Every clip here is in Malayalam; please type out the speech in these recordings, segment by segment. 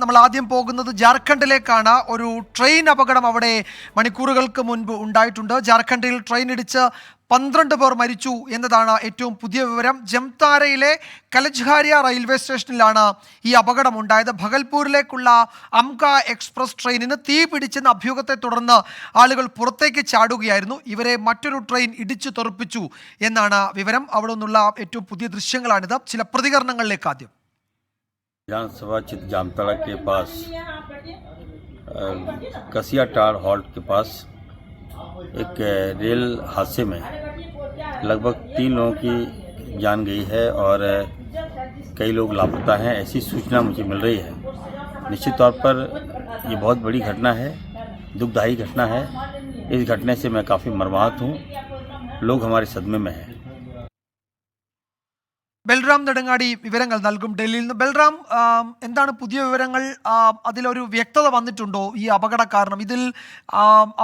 നമ്മൾ ആദ്യം പോകുന്നത് ജാർഖണ്ഡിലേക്കാണ്. ഒരു ട്രെയിൻ അപകടം അവിടെ മണിക്കൂറുകൾക്ക് മുൻപ് ഉണ്ടായിട്ടുണ്ട്. ജാർഖണ്ഡിൽ ട്രെയിൻ ഇടിച്ച് പന്ത്രണ്ട് പേർ മരിച്ചു എന്നതാണ് ഏറ്റവും പുതിയ വിവരം. ജംതാരയിലെ കലജ്ഹാരിയ റെയിൽവേ സ്റ്റേഷനിലാണ് ഈ അപകടം ഉണ്ടായത്. ഭഗൽപൂരിലേക്കുള്ള അംക എക്സ്പ്രസ് ട്രെയിനിന് തീ പിടിച്ചെന്ന അഭ്യൂഹത്തെ തുടർന്ന് ആളുകൾ പുറത്തേക്ക് ചാടുകയായിരുന്നു. ഇവരെ മറ്റൊരു ട്രെയിൻ ഇടിച്ചു തെറിപ്പിച്ചു എന്നാണ് വിവരം. അവിടെ നിന്നുള്ള ഏറ്റവും പുതിയ ദൃശ്യങ്ങളാണിത്. ചില പ്രതികരണങ്ങളിലേക്ക് ആദ്യം. विधानसभा क्षेत्र जामताड़ा के पास कसिया टार हॉल्ट के पास एक रेल हादसे में लगभग तीन लोगों की जान गई है और कई लोग लापता हैं, ऐसी सूचना मुझे मिल रही है। निश्चित तौर पर ये बहुत बड़ी घटना है, दुखदायी घटना है। इस घटने से मैं काफ़ी मर्माहत हूँ। लोग हमारे सदमे में हैं। ബൽറാം നെടുങ്ങാടി വിവരങ്ങൾ നൽകും ഡൽഹിയിൽ നിന്ന്. ബൽറാം എന്താണ് പുതിയ വിവരങ്ങൾ? അതിലൊരു വ്യക്തത വന്നിട്ടുണ്ടോ ഈ അപകട കാരണം? ഇതിൽ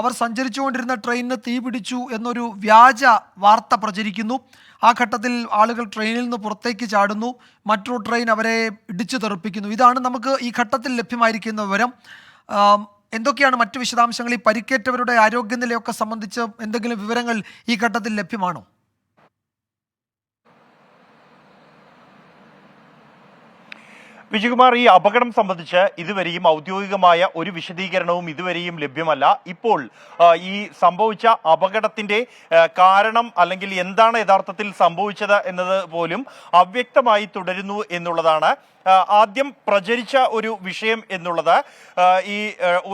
അവർ സഞ്ചരിച്ചുകൊണ്ടിരുന്ന ട്രെയിനിന് തീ പിടിച്ചു എന്നൊരു വ്യാജ വാർത്ത പ്രചരിക്കുന്നു. ആ ഘട്ടത്തിൽ ആളുകൾ ട്രെയിനിൽ നിന്ന് പുറത്തേക്ക് ചാടുന്നു. മറ്റൊരു ട്രെയിൻ അവരെ ഇടിച്ചു തെറിപ്പിക്കുന്നു. ഇതാണ് നമുക്ക് ഈ ഘട്ടത്തിൽ ലഭ്യമായിരിക്കുന്ന വിവരം. എന്തൊക്കെയാണ് മറ്റു വിശദാംശങ്ങൾ? ഈ പരിക്കേറ്റവരുടെ ആരോഗ്യനിലയൊക്കെ സംബന്ധിച്ച് എന്തെങ്കിലും വിവരങ്ങൾ ഈ ഘട്ടത്തിൽ ലഭ്യമാണോ? വിജയകുമാർ ഈ അപകടം സംബന്ധിച്ച് ഇതുവരെയും ഔദ്യോഗികമായ ഒരു വിശദീകരണവും ഇതുവരെയും ലഭ്യമല്ല. ഇപ്പോൾ ഈ സംഭവിച്ച അപകടത്തിന്റെ കാരണം അല്ലെങ്കിൽ എന്താണ് യഥാർത്ഥത്തിൽ സംഭവിച്ചത് എന്നത് പോലും അവ്യക്തമായി തുടരുന്നു എന്നുള്ളതാണ് ആദ്യം പ്രചരിച്ച ഒരു വിഷയം എന്നുള്ളത് ഈ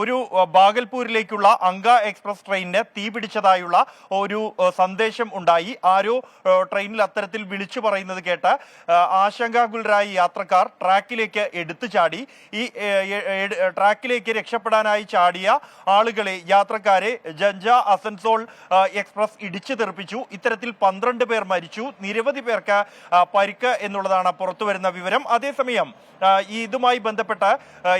ഒരു ബാഗൽപൂരിലേക്കുള്ള അങ്ക എക്സ്പ്രസ് ട്രെയിനിന് തീപിടിച്ചതായുള്ള ഒരു സന്ദേശം ഉണ്ടായി. ആരോ ട്രെയിനിൽ അത്തരത്തിൽ വിളിച്ചു പറയുന്നത് കേട്ട് ആശങ്കാകുലരായി യാത്രക്കാർ ട്രാക്കിലേക്ക് എടുത്തു ചാടി. ഈ ട്രാക്കിലേക്ക് രക്ഷപ്പെടാനായി ചാടിയ ആളുകളെ യാത്രക്കാരെ ജഞ്ച അസൻസോൾ എക്സ്പ്രസ് ഇടിച്ചു തെറിപ്പിച്ചു. ഇത്തരത്തിൽ പന്ത്രണ്ട് പേർ മരിച്ചു. നിരവധി പേർക്ക് പരിക്ക് എന്നുള്ളതാണ് പുറത്തു വരുന്ന വിവരം. അതേസമയം ആ, ഈ ഇതുമായി ബന്ധപ്പെട്ട്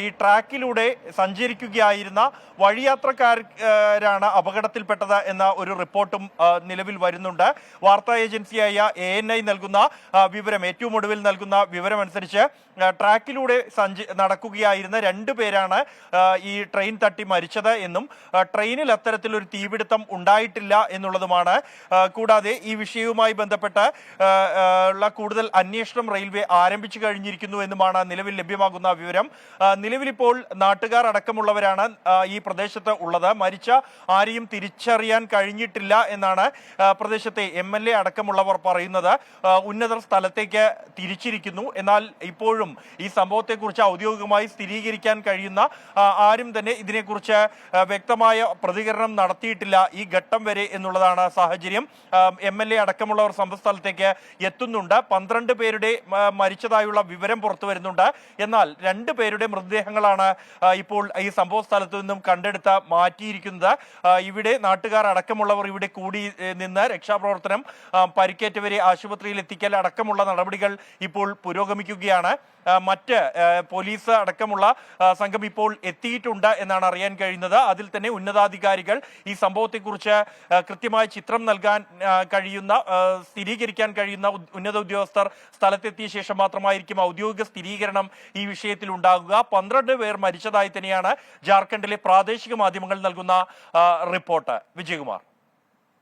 ഈ ട്രാക്കിലൂടെ സഞ്ചരിക്കുകയായിരുന്ന വഴിയാത്രക്കാരാണ് അപകടത്തിൽപ്പെട്ടത് എന്ന ഒരു റിപ്പോർട്ടും നിലവിൽ വരുന്നുണ്ട്. വാർത്താ ഏജൻസിയായ എ എൻ ഐ നൽകുന്ന വിവരം ഏറ്റവും ഒടുവിൽ നൽകുന്ന വിവരമനുസരിച്ച് ട്രാക്കിലൂടെ സഞ്ചി നടക്കുകയായിരുന്ന രണ്ടു പേരാണ് ഈ ട്രെയിൻ തട്ടി മരിച്ചത് എന്നും ട്രെയിനിൽ അത്തരത്തിലൊരു തീപിടുത്തം ഉണ്ടായിട്ടില്ല എന്നുള്ളതുമാണ്. കൂടാതെ ഈ വിഷയവുമായി ബന്ധപ്പെട്ട് ഉള്ള കൂടുതൽ അന്വേഷണം റെയിൽവേ ആരംഭിച്ചു കഴിഞ്ഞിരിക്കുന്നു എന്നുമാണ് നിലവിൽ ലഭ്യമാകുന്ന വിവരം. നിലവിലിപ്പോൾ നാട്ടുകാർ അടക്കമുള്ളവരാണ് ഈ പ്രദേശത്ത് ഉള്ളത്. മരിച്ച ആരെയും തിരിച്ചറിയാൻ കഴിഞ്ഞിട്ടില്ല എന്നാണ് പ്രദേശത്തെ എം എൽ എ അടക്കമുള്ളവർ പറയുന്നത്. ഉന്നത സ്ഥലത്തേക്ക് തിരിച്ചിരിക്കുന്നു. എന്നാൽ ഇപ്പോഴും ഈ സംഭവത്തെക്കുറിച്ച് ഔദ്യോഗികമായി സ്ഥിരീകരിക്കാൻ കഴിയുന്ന ആരും തന്നെ ഇതിനെക്കുറിച്ച് വ്യക്തമായ പ്രതികരണം നടത്തിയിട്ടില്ല ഈ ഘട്ടം വരെ എന്നുള്ളതാണ് സാഹചര്യം. എം എൽ എ അടക്കമുള്ളവർ സംഭവസ്ഥലത്തേക്ക് എത്തുന്നുണ്ട്. പന്ത്രണ്ട് പേരുടെ മരിച്ചതായുള്ള വിവരം പുറത്തു വരുന്നുണ്ട്. എന്നാൽ രണ്ടു പേരുടെ മൃതദേഹങ്ങളാണ് ഇപ്പോൾ ഈ സംഭവ സ്ഥലത്ത് നിന്നും കണ്ടെടുത്ത മാറ്റിയിരിക്കുന്നത്. ഇവിടെ നാട്ടുകാർ അടക്കമുള്ളവർ ഇവിടെ കൂടി നിന്ന് രക്ഷാപ്രവർത്തനം പരിക്കേറ്റവരെ ആശുപത്രിയിൽ എത്തിക്കൽ അടക്കമുള്ള നടപടികൾ ഇപ്പോൾ പുരോഗമിക്കുകയാണ്. മറ്റ് പോലീസ് അടക്കമുള്ള സംഘം ഇപ്പോൾ എത്തിയിട്ടുണ്ട് എന്നാണ് അറിയാൻ കഴിയുന്നത്. അതിൽ തന്നെ ഉന്നതാധികാരികൾ ഈ സംഭവത്തെക്കുറിച്ച് കൃത്യമായ ചിത്രം നൽകാൻ കഴിയുന്ന സ്ഥിരീകരിക്കാൻ കഴിയുന്ന ഉന്നത ഉദ്യോഗസ്ഥർ സ്ഥലത്തെത്തിയ ശേഷം മാത്രമായിരിക്കും ഔദ്യോഗിക സ്ഥിരീകരണം ഈ വിഷയത്തിൽ ഉണ്ടാകുക. പന്ത്രണ്ട് പേർ മരിച്ചതായി തന്നെയാണ് ജാർഖണ്ഡിലെ പ്രാദേശിക മാധ്യമങ്ങൾ നൽകുന്ന റിപ്പോർട്ട്. വിജയകുമാർ.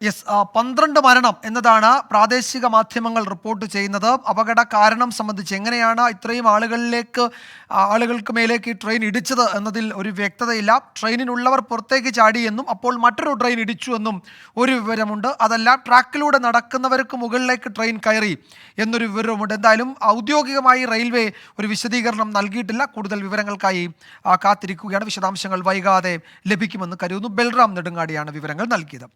യെസ് പന്ത്രണ്ട് മരണം എന്നതാണ് പ്രാദേശിക മാധ്യമങ്ങൾ റിപ്പോർട്ട് ചെയ്യുന്നത്. അപകട കാരണം സംബന്ധിച്ച് എങ്ങനെയാണ് ഇത്രയും ആളുകളിലേക്ക് ആളുകൾക്ക് മേലേക്ക് ഈ ട്രെയിൻ ഇടിച്ചത് എന്നതിൽ ഒരു വ്യക്തതയില്ല. ട്രെയിനിനുള്ളവർ പുറത്തേക്ക് ചാടിയെന്നും അപ്പോൾ മറ്റൊരു ട്രെയിൻ ഇടിച്ചു എന്നും ഒരു വിവരമുണ്ട്. അതല്ല ട്രാക്കിലൂടെ നടക്കുന്നവർക്ക് മുകളിലേക്ക് ട്രെയിൻ കയറി എന്നൊരു വിവരവുമുണ്ട്. എന്തായാലും ഔദ്യോഗികമായി റെയിൽവേ ഒരു വിശദീകരണം നൽകിയിട്ടില്ല. കൂടുതൽ വിവരങ്ങൾക്കായി കാത്തിരിക്കുകയാണ്. വിശദാംശങ്ങൾ വൈകാതെ ലഭിക്കുമെന്ന് കരുതുന്നു. ബൽറാം നെടുങ്ങാടിയാണ് വിവരങ്ങൾ നൽകിയത്.